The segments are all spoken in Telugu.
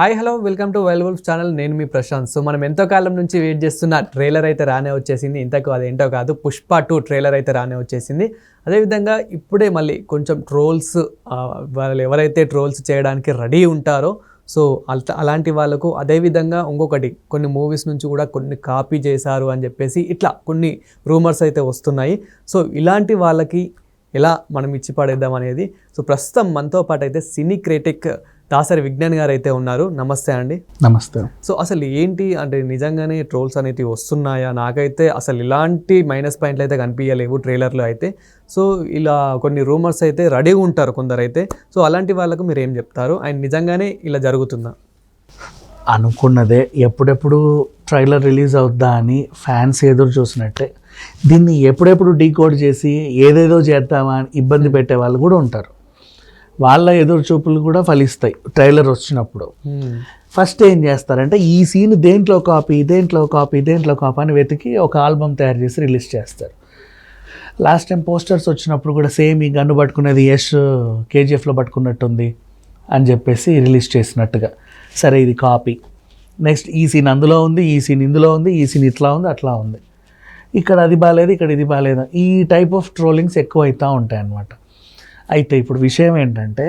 Hi hello welcome to wild wolf channel. నేను మీ ప్రశాంత్. సో మనం ఎంతో కాలం నుంచి వెయిట్ చేస్తున్న ట్రైలర్ అయితే రానే వచ్చేసింది. ఇంతకు అదేంటో కాదు పుష్ప టూ ట్రైలర్ అయితే రానే వచ్చేసింది. అదేవిధంగా ఇప్పుడే మళ్ళీ కొంచెం ట్రోల్స్ వాళ్ళు ఎవరైతే ట్రోల్స్ చేయడానికి రెడీ ఉంటారో సో అలాంటి వాళ్ళకు అదేవిధంగా ఇంకొకటి కొన్ని మూవీస్ నుంచి కూడా కొన్ని కాపీ చేశారు అని చెప్పేసి ఇట్లా కొన్ని రూమర్స్ అయితే వస్తున్నాయి. సో ఇలాంటి వాళ్ళకి ఎలా మనం ఇచ్చి పడేద్దాం అనేది సో ప్రస్తుతం మనతో పాటు అయితే సినీ క్రిటిక్ దాసరి విజ్ఞాన్ గారు అయితే ఉన్నారు. నమస్తే అండి. నమస్తే. సో అసలు ఏంటి అంటే నిజంగానే ట్రోల్స్ అనేవి వస్తున్నాయా? నాకైతే అసలు ఇలాంటి మైనస్ పాయింట్లు అయితే కనిపించలేవు ట్రైలర్లో అయితే. సో ఇలా కొన్ని రూమర్స్ అయితే రెడీగా ఉంటారు కొందరు అయితే సో అలాంటి వాళ్ళకు మీరు ఏం చెప్తారు? అండ్ నిజంగానే ఇలా జరుగుతుందా? అనుకున్నదే ఎప్పుడెప్పుడు ట్రైలర్ రిలీజ్ అవుద్దా అని ఫ్యాన్స్ ఎదురు చూసినట్టే. దీన్ని ఎప్పుడెప్పుడు డీకోడ్ చేసి ఏదేదో చేద్దామా అని ఇబ్బంది పెట్టే వాళ్ళు కూడా ఉంటారు. వాళ్ళ ఎదురు చూపులు కూడా ఫలిస్తాయి. ట్రైలర్ వచ్చినప్పుడు. ఫస్ట్ ఏం చేస్తారంటే ఈ సీన్ దేంట్లో కాపీ దేంట్లో కాపీ దేంట్లో కాపీ అని వెతికి ఒక ఆల్బమ్ తయారు చేసి రిలీజ్ చేస్తారు. లాస్ట్ టైం పోస్టర్స్ వచ్చినప్పుడు కూడా సేమ్ ఈ గన్ను పట్టుకునేది యష్ కేజీఎఫ్లో పట్టుకున్నట్టుంది అని చెప్పేసి రిలీజ్ చేసినట్టుగా. సరే ఇది కాపీ. నెక్స్ట్ ఈ సీన్ అందులో ఉంది ఈ సీన్ ఇందులో ఉంది ఈ సీన్ ఇట్లా ఉంది అట్లా ఉంది. ఇక్కడ అది బాగాలేదు ఇక్కడ ఇది బాగాలేదు ఈ టైప్ ఆఫ్ ట్రోలింగ్స్ ఎక్కువ అవుతూ ఉంటాయి అన్నమాట అయితే ఇప్పుడు విషయం ఏంటంటే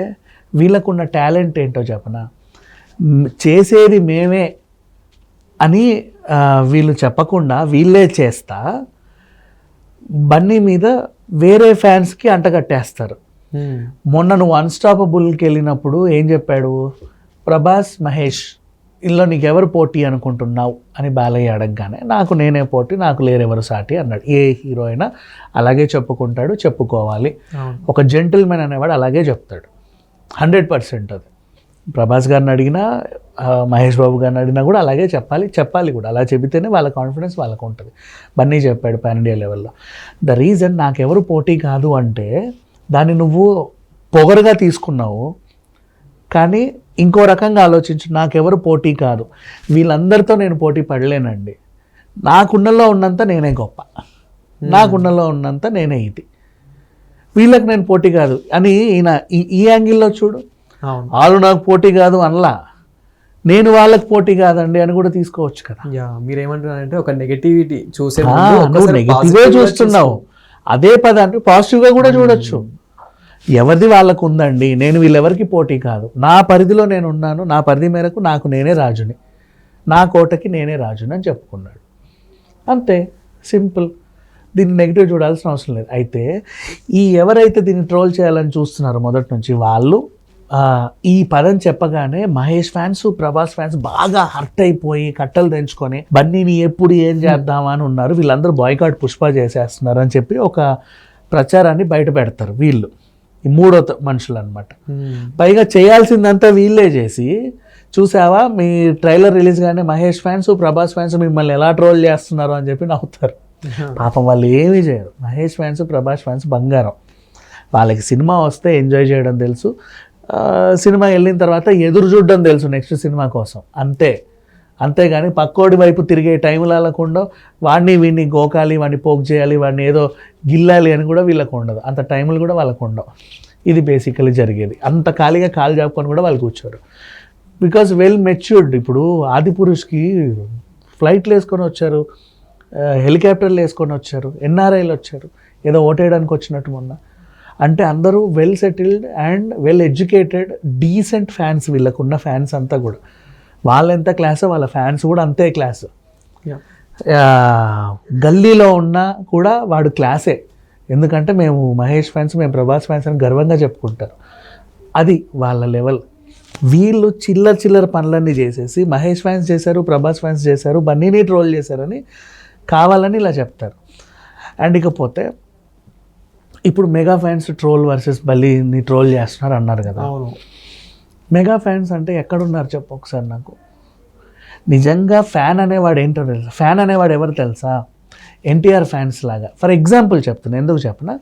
వీళ్ళకున్న టాలెంట్ ఏంటో చెప్పనా? చేసేది మేమే అని వీళ్ళు చెప్పకుండా వీళ్ళే చేస్తా బన్నీ మీద వేరే ఫ్యాన్స్కి అంటగట్టేస్తారు. మొన్న నువ్వు అన్స్టాపబుల్కి వెళ్ళినప్పుడు ఏం చెప్పాడు? ప్రభాస్ మహేష్ ఇందులో నీకెవరు పోటీ అనుకుంటున్నావు? అని బాలయ్య అడగగానే నాకు నేనే పోటీ నాకు లేరెవరు సాటి అన్నాడు. ఏ హీరో అయినా అలాగే చెప్పుకుంటాడు చెప్పుకోవాలి. ఒక జెంటిల్మెన్ అనేవాడు అలాగే చెప్తాడు. హండ్రెడ్ పర్సెంట్ అది. ప్రభాస్ గారిని అడిగినా మహేష్ బాబు గారిని అడిగినా కూడా అలాగే చెప్పాలి చెప్పాలి కూడా. అలా చెబితేనే వాళ్ళ కాన్ఫిడెన్స్ వాళ్ళకు ఉంటుంది. బన్నీ చెప్పాడు పాన్ ఇండియా లెవెల్లో ద రీజన్ నాకెవరు పోటీ కాదు అంటే దాన్ని నువ్వు పొగరుగా తీసుకున్నావు కానీ ఇంకో రకంగా ఆలోచించు నాకెవరు పోటీ కాదు. వీళ్ళందరితో నేను పోటీ పడలేనండి. నాకున్నలో ఉన్నంత నేనే గొప్ప. నాకున్నలో ఉన్నంత నేనే ఇది. వీళ్ళకి నేను పోటీ కాదు. అని ఈయన ఈ- ఈ యాంగిల్లో చూడు. వాళ్ళు నాకు పోటీ కాదు అనలా. నేను వాళ్ళకి పోటీ కాదండి అని కూడా తీసుకోవచ్చు కదా. యా మీరు ఏమంటున్నారంటే ఒక నెగటివిటీ చూసే నెగిటివే చూస్తున్నావు. అదే పదాన్ని పాజిటివ్గా కూడా చూడొచ్చు. ఎవరిది వాళ్ళకు ఉందండి నేను వీళ్ళెవరికి పోటీ కాదు. నా పరిధిలో నేను ఉన్నాను నా పరిధి మేరకు నాకు నేనే రాజుని నా కోటకి నేనే రాజుని అని చెప్పుకున్నాడు. అంతే సింపుల్. దీన్ని నెగిటివ్ చూడాల్సిన అవసరం లేదు. అయితే ఈ ఎవరైతే దీన్ని ట్రోల్ చేయాలని చూస్తున్నారో మొదటి నుంచి వాళ్ళు ఈ పదం చెప్పగానే మహేష్ ఫ్యాన్స్ ప్రభాస్ ఫ్యాన్స్ బాగా హర్ట్ అయిపోయి కట్టలు తెంచుకొని బన్నీని ఎప్పుడు ఏం చేద్దామా అని ఉన్నారు. వీళ్ళందరూ బాయ్కాట్ పుష్ప చేసేస్తున్నారు అని చెప్పి ఒక ప్రచారాన్ని బయట పెడతారు వీళ్ళు. ఈ మూడో మనుషులు అనమాట మ్మ్. పైగా చేయాల్సిందంతా వీళ్ళే చేసి చూసావా? మీ ట్రైలర్ రిలీజ్ కానీ మహేష్ ఫ్యాన్స్ ప్రభాస్ ఫ్యాన్స్ మిమ్మల్ని ఎలా ట్రోల్ చేస్తున్నారు అని చెప్పి నవ్వుతారు. పాపం వాళ్ళు ఏమీ చేయరు. మహేష్ ఫ్యాన్స్ ప్రభాస్ ఫ్యాన్స్ బంగారం. వాళ్ళకి సినిమా వస్తే ఎంజాయ్ చేయడం తెలుసు. సినిమా వెళ్ళిన తర్వాత ఎదురు చూడడం తెలుసు నెక్స్ట్ సినిమా కోసం. అంతే. అంతేగాని పక్కోడి వైపు తిరిగే టైంలో వాళ్ళకుండా వాడిని వీడిని గోకాలి వాడిని పోక్ చేయాలి వాడిని ఏదో గిల్లాలి అని కూడా వీళ్ళకు ఉండదు. అంత టైంలు కూడా వాళ్ళకు ఉండవు. ఇది బేసికలీ జరిగేది. అంత ఖాళీగా కాలు జాపుకొని కూడా వాళ్ళు కూర్చోరు. బికాస్ వెల్ మెచ్యూర్డ్ ఇప్పుడు ఆదిపురుష్కి ఫ్లైట్లు వేసుకొని వచ్చారు హెలికాప్టర్లు వేసుకొని వచ్చారు ఎన్ఆర్ఐలు వచ్చారు. ఏదో ఓటేయడానికి వచ్చినట్టు మొన్న. అంటే అందరూ well settled and well educated decent fans వీళ్ళకున్న ఫ్యాన్స్ అంతా కూడా. వాళ్ళెంత క్లాసో? వాళ్ళ ఫ్యాన్స్ కూడా అంతే క్లాసు. గల్లీలో ఉన్నా కూడా వాడు క్లాసే. ఎందుకంటే మేము మహేష్ ఫ్యాన్స్ మేము ప్రభాస్ ఫ్యాన్స్ అని గర్వంగా చెప్పుకుంటారు. అది వాళ్ళ లెవెల్. వీళ్ళు చిల్లర చిల్లర పనులన్నీ చేసేసి మహేష్ ఫ్యాన్స్ చేశారు ప్రభాస్ ఫ్యాన్స్ చేశారు బన్నీని ట్రోల్ చేశారని కావాలని ఇలా చెప్తారు. అండ్ ఇకపోతే ఇప్పుడు మెగా ఫ్యాన్స్ ట్రోల్ వర్సెస్ బల్లీని ట్రోల్ చేస్తున్నారు అన్నారు కదా. మెగా ఫ్యాన్స్ అంటే ఎక్కడున్నారు చెప్పు ఒకసారి నాకు. నిజంగా ఫ్యాన్ అనేవాడు ఏంటో తెలుసా? ఫ్యాన్ అనేవాడు ఎవరు తెలుసా? ఎన్టీఆర్ ఫ్యాన్స్ లాగా. ఫర్ ఎగ్జాంపుల్ చెప్తున్నా ఎందుకు చెప్పనా?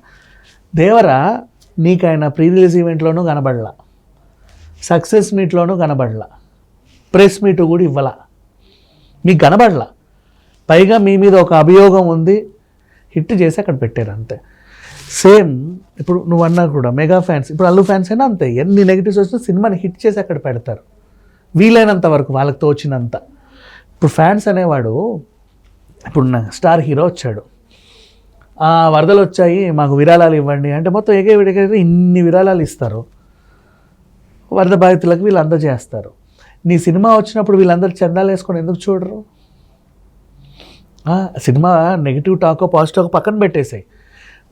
దేవరా నీకు ఆయన ప్రీ రిలీజ్ ఈవెంట్లోనూ కనబడలా. సక్సెస్ మీట్లోనూ కనబడలా. ప్రెస్ మీట్ కూడా ఇవ్వలా. మీకు కనబడలా? పైగా మీ మీద ఒక అభియోగం ఉంది. హిట్ చేసి అక్కడ పెట్టారు అంతే. సేమ్ ఇప్పుడు నువ్వు అన్నా కూడా మెగా ఫ్యాన్స్ ఇప్పుడు అల్లు ఫ్యాన్స్ అయినా అంతే ఎన్ని నెగిటివ్స్ వచ్చినా సినిమాని హిట్ చేసి అక్కడ పెడతారు. వీలైనంత వరకు వాళ్ళకి తోచినంత. ఇప్పుడు ఫ్యాన్స్ అనేవాడు ఇప్పుడు స్టార్ హీరో వచ్చాడు. ఆ వరదలు వచ్చాయి మాకు విరాళాలు ఇవ్వండి అంటే మొత్తం ఎగే విడిగే ఇన్ని విరాళాలు ఇస్తారు. వరద బాధితులకు వీళ్ళు అందజేస్తారు. నీ సినిమా వచ్చినప్పుడు వీళ్ళందరూ చందాలు వేసుకొని ఎందుకు చూడరు? సినిమా నెగిటివ్ టాక్ పాజిటివ్ పక్కన పెట్టేసాయి.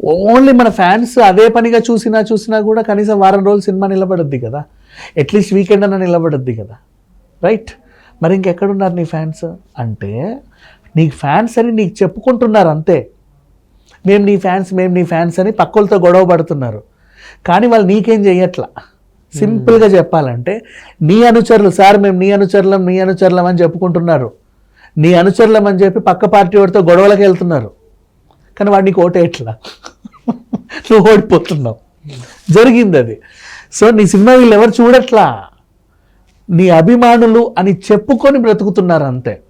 ఓన్లీ మన ఫ్యాన్స్ అదే పనిగా చూసినా చూసినా కూడా కనీసం వారం రోజులు సినిమా నిలబడద్ది కదా. అట్లీస్ట్ వీకెండ్ అన్న నిలబడద్ది కదా. రైట్? మరి ఇంకెక్కడున్నారు నీ ఫ్యాన్స్? అంటే నీకు ఫ్యాన్స్ అని నీకు చెప్పుకుంటున్నారు అంతే. మేము నీ ఫ్యాన్స్ మేము నీ ఫ్యాన్స్ అని పక్కలతో గొడవ పడుతున్నారు. కానీ వాళ్ళు నీకేం చెయ్యట్లా? సింపుల్గా చెప్పాలంటే నీ అనుచరులు సార్ మేము నీ అనుచరులం నీ అనుచరులం అని చెప్పుకుంటున్నారు. నీ అనుచరులం అని చెప్పి పక్క పార్టీ వాడితో గొడవలకు వెళ్తున్నారు కానీ వాడు నీకు ఓటేయట్లా? నువ్వు ఓడిపోతున్నావు. జరిగింది అది. సో నీ సినిమా వీళ్ళు ఎవరు చూడట్లా? నీ అభిమానులు అని చెప్పుకొని బ్రతుకుతున్నారు అంతే.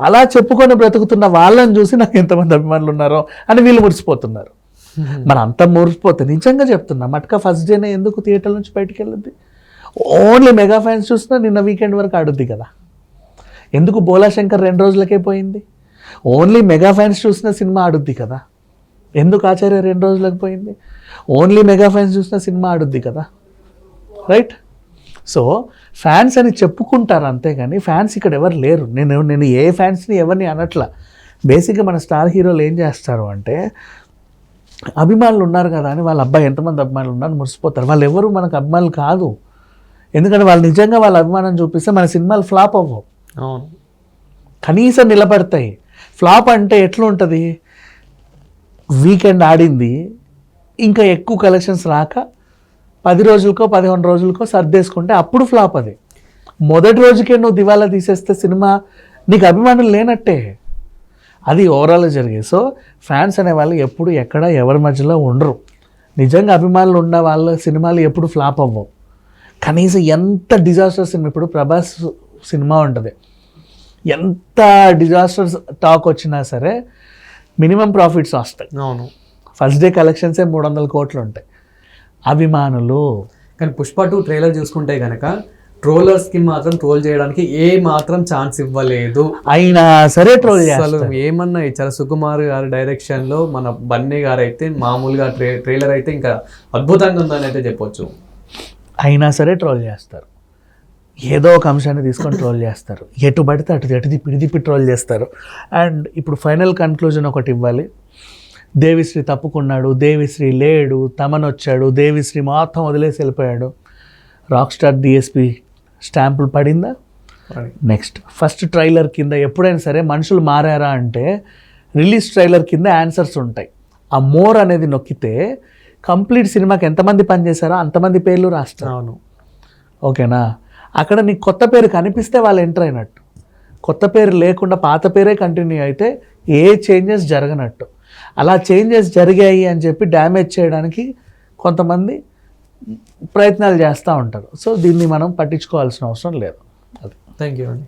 అలా చెప్పుకొని బ్రతుకుతున్న వాళ్ళని చూసి నాకు ఎంతమంది అభిమానులు ఉన్నారో అని వీళ్ళు మురిసిపోతున్నారు. మన అంతా మురిసిపోతే నిజంగా చెప్తున్నా మట్కా ఫస్ట్ డేనే ఎందుకు థియేటర్ నుంచి బయటికి వెళ్ళద్ది? ఓన్లీ మెగా ఫ్యాన్స్ చూసినా నిన్న వీకెండ్ వరకు ఆడుద్ది కదా. ఎందుకు బోలా శంకర్ రెండు రోజులకే పోయింది? ఓన్లీ మెగా ఫ్యాన్స్ చూసిన సినిమా ఆడుద్ది కదా. ఎందుకు ఆచార్య రెండు రోజులకు పోయింది? ఓన్లీ మెగా ఫ్యాన్స్ చూసిన సినిమా ఆడుద్ది కదా. రైట్ సో ఫ్యాన్స్ అని చెప్పుకుంటారు అంతేగాని ఫ్యాన్స్ ఇక్కడ ఎవరు లేరు. నేను నేను ఏ ఫ్యాన్స్ని ఎవరిని అనట్లా. బేసిక్గా మన స్టార్ హీరోలు ఏం చేస్తారు అంటే అభిమానులు ఉన్నారు కదా అని వాళ్ళ అబ్బాయి ఎంతమంది అభిమానులు ఉన్నారు మురిసిపోతారు. వాళ్ళు ఎవరు మనకు అభిమానులు కాదు. ఎందుకంటే వాళ్ళు నిజంగా వాళ్ళ అభిమానం చూపిస్తే మన సినిమాలు ఫ్లాప్ అవ్వవు. అవును. కనీసం నిలబడతాయి. ఫ్లాప్ అంటే ఎట్లా ఉంటుంది వీకెండ్ ఆడింది ఇంకా ఎక్కువ కలెక్షన్స్ రాక పది రోజులకో పదిహేను రోజులకో సర్దేసుకుంటే అప్పుడు ఫ్లాప్ అది. మొదటి రోజుకే నువ్వు దివాలా తీసేస్తే సినిమా నీకు అభిమానులు లేనట్టే. అది ఓవరాల్ జరిగేది. సో ఫ్యాన్స్ అనేవాళ్ళు ఎప్పుడు ఎక్కడ ఎవరి మధ్యలో ఉండరు. నిజంగా అభిమానులు ఉన్న వాళ్ళ సినిమాలు ఎప్పుడు ఫ్లాప్ అవ్వవు. కనీసం ఎంత డిజాస్టర్ సినిమా ఇప్పుడు ప్రభాస్ సినిమా ఉంటుంది. ఎంత డిజాస్టర్స్ టాక్ వచ్చినా సరే మినిమం ప్రాఫిట్స్ వస్తాయి. అవును. ఫస్ట్ డే కలెక్షన్సే మూడు వందల కోట్లు ఉంటాయి. అభిమానులు. కానీ పుష్ప టూ ట్రైలర్ చూసుకుంటే కనుక ట్రోలర్స్కి మాత్రం ట్రోల్ చేయడానికి ఏ మాత్రం ఛాన్స్ ఇవ్వలేదు. అయినా సరే ట్రోల్ అసలు చేస్తారు. ఏమన్నా ఇచ్చారు సుకుమార్ గారి డైరెక్షన్లో మన బన్నీ గారు అయితే మామూలుగా ట్రే ట్రైలర్ అయితే ఇంకా అద్భుతంగా ఉందని అయితే చెప్పొచ్చు. అయినా సరే ట్రోల్ చేస్తారు. ఏదో ఒక అంశాన్ని తీసుకొని ట్రోల్ చేస్తారు. ఎటు పడితే అటు ఎటు తిప్పి తిప్పి ట్రోల్ చేస్తారు. అండ్ ఇప్పుడు ఫైనల్ కన్క్లూజన్ ఒకటి ఇవ్వాలి. దేవిశ్రీ తప్పుకున్నాడు దేవిశ్రీ లేడు తమన్ వచ్చాడు దేవిశ్రీ మొత్తం వదిలేసి వెళ్ళిపోయాడు. రాక్ స్టార్ డిఎస్పి స్టాంపులు పడిందా? నెక్స్ట్ ఫస్ట్ ట్రైలర్ కింద ఎప్పుడైనా సరే మనుషులు మారారా అంటే రిలీజ్ ట్రైలర్ కింద ఆన్సర్స్ ఉంటాయి. ఆ మోర్ అనేది నొక్కితే కంప్లీట్ సినిమాకి ఎంతమంది పనిచేశారో అంతమంది పేర్లు రాస్తారు. అవును. ఓకేనా అక్కడ నీకు కొత్త పేరు కనిపిస్తే వాళ్ళు ఎంటర్ అయినట్టు. కొత్త పేరు లేకుండా పాత పేరే కంటిన్యూ అయితే ఏ చేంజెస్ జరగనట్టు. అలా చేంజెస్ జరిగాయి అని చెప్పి డ్యామేజ్ చేయడానికి కొంతమంది ప్రయత్నాలు చేస్తూ ఉంటారు. సో దీన్ని మనం పట్టించుకోవాల్సిన అవసరం లేదు. అది. థ్యాంక్ యూ అండి.